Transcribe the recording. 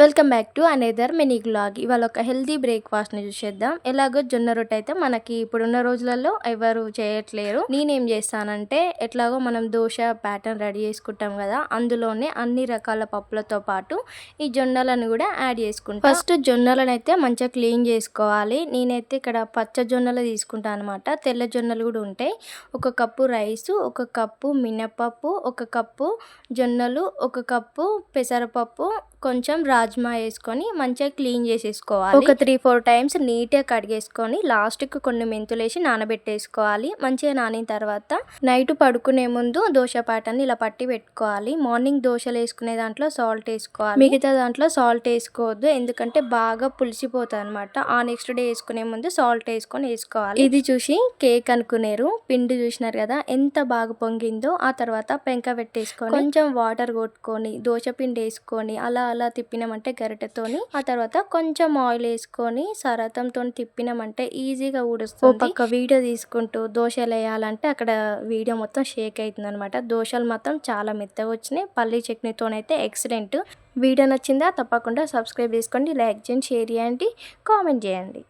Welcome back to another mini vlog. ఇవాళ ఒక healthy బ్రేక్ఫాస్ట్ని చూసేద్దాం. ఎలాగో జొన్న రొట్టె అయితే మనకి ఇప్పుడున్న రోజులలో ఎవరు చేయట్లేరు. నేనేం చేస్తానంటే ఎట్లాగో మనం దోశ ప్యాటర్న్ రెడీ చేసుకుంటాం కదా అందులోనే అన్ని రకాల పప్పులతో పాటు ఈ జొన్నలను కూడా యాడ్ చేసుకుంటాం. ఫస్ట్ జొన్నలను అయితే మంచిగా క్లీన్ చేసుకోవాలి. నేనైతే ఇక్కడ పచ్చ జొన్నలు తీసుకుంటాను అనమాట తెల్ల జొన్నలు కూడా ఉంటాయి. ఒక కప్పు రైస్ ఒక కప్పు మినపప్పు ఒక కప్పు జొన్నలు ఒక కప్పు పెసరపప్పు కొంచెం రాజ్మా వేసుకొని మంచిగా క్లీన్ చేసేసుకోవాలి. ఒక త్రీ ఫోర్ టైమ్స్ నీట్గా కడిగేసుకొని లాస్ట్కి కొన్ని మెంతులు వేసి నానబెట్టేసుకోవాలి. మంచిగా నానిన తర్వాత నైట్ పడుకునే ముందు దోశ పాటని ఇలా పట్టి పెట్టుకోవాలి. మార్నింగ్ దోశలు వేసుకునే దాంట్లో సాల్ట్ వేసుకోవాలి. మిగతా దాంట్లో సాల్ట్ వేసుకోవద్దు. ఎందుకంటే బాగా పులిసిపోతుంది అనమాట ఆ నెక్స్ట్ డే వేసుకునే ముందు సాల్ట్ వేసుకొని వేసుకోవాలి. ఇది చూసి కేక్ అనుకునేరు. పిండి చూసినారు కదా ఎంత బాగా పొంగిందో. ఆ తర్వాత పెంక పెట్టేసుకొని కొంచెం వాటర్ కొట్టుకొని దోశ పిండి వేసుకొని అలా అలా తిప్పినామంటే గరిటెతోని ఆ తర్వాత కొంచెం ఆయిల్ వేసుకొని సరతంతో తిప్పినామంటే ఈజీగా ఊడుస్తుంది. పక్క వీడియో తీసుకుంటూ దోశలు వేయాలంటే అక్కడ వీడియో మొత్తం షేక్ అవుతుంది అనమాట దోశలు మాత్రం చాలా మెత్తగా వచ్చినాయి. పల్లీ చట్నీతోనైతే ఎక్సలెంట్. వీడియో నచ్చిందా తప్పకుండా సబ్స్క్రైబ్ చేసుకోండి లైక్ చేయండి షేర్ చేయండి కామెంట్ చేయండి.